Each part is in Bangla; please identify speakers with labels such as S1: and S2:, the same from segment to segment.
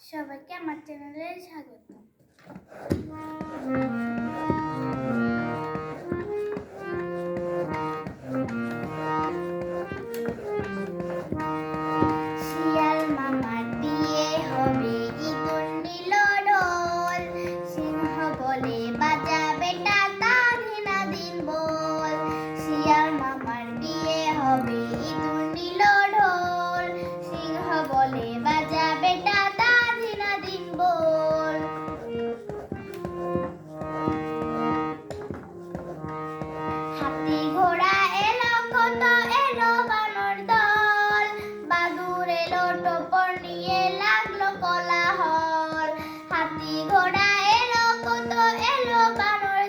S1: সবাইকে আমার চ্যানেলে স্বাগত। বলে বাজা হাতি ঘোড়া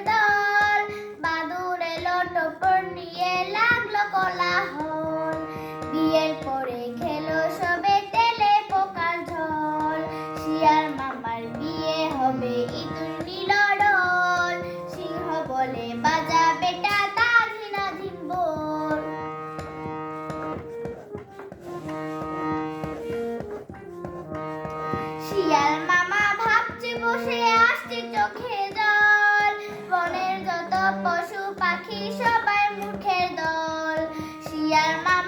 S1: দল। এলো নিয়ে এলো নিয়ে বিয়ের খেলো সবে তেলে বিয়ে হবে সিংহ বলে শিয়াল মামা ভাবছে বসে আসছে চোখে জল। বনের যত পশু পাখি সবাই মুখের দল। শিয়াল মামা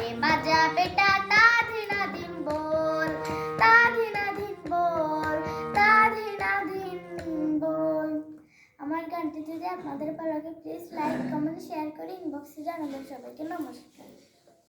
S1: বলে আমার গানটি যদি আপনাদের ভালো লাগে প্লিজ লাইক কমেন্ট শেয়ার করে ইনবক্সে জানাবেন সবাইকে। নমস্কার।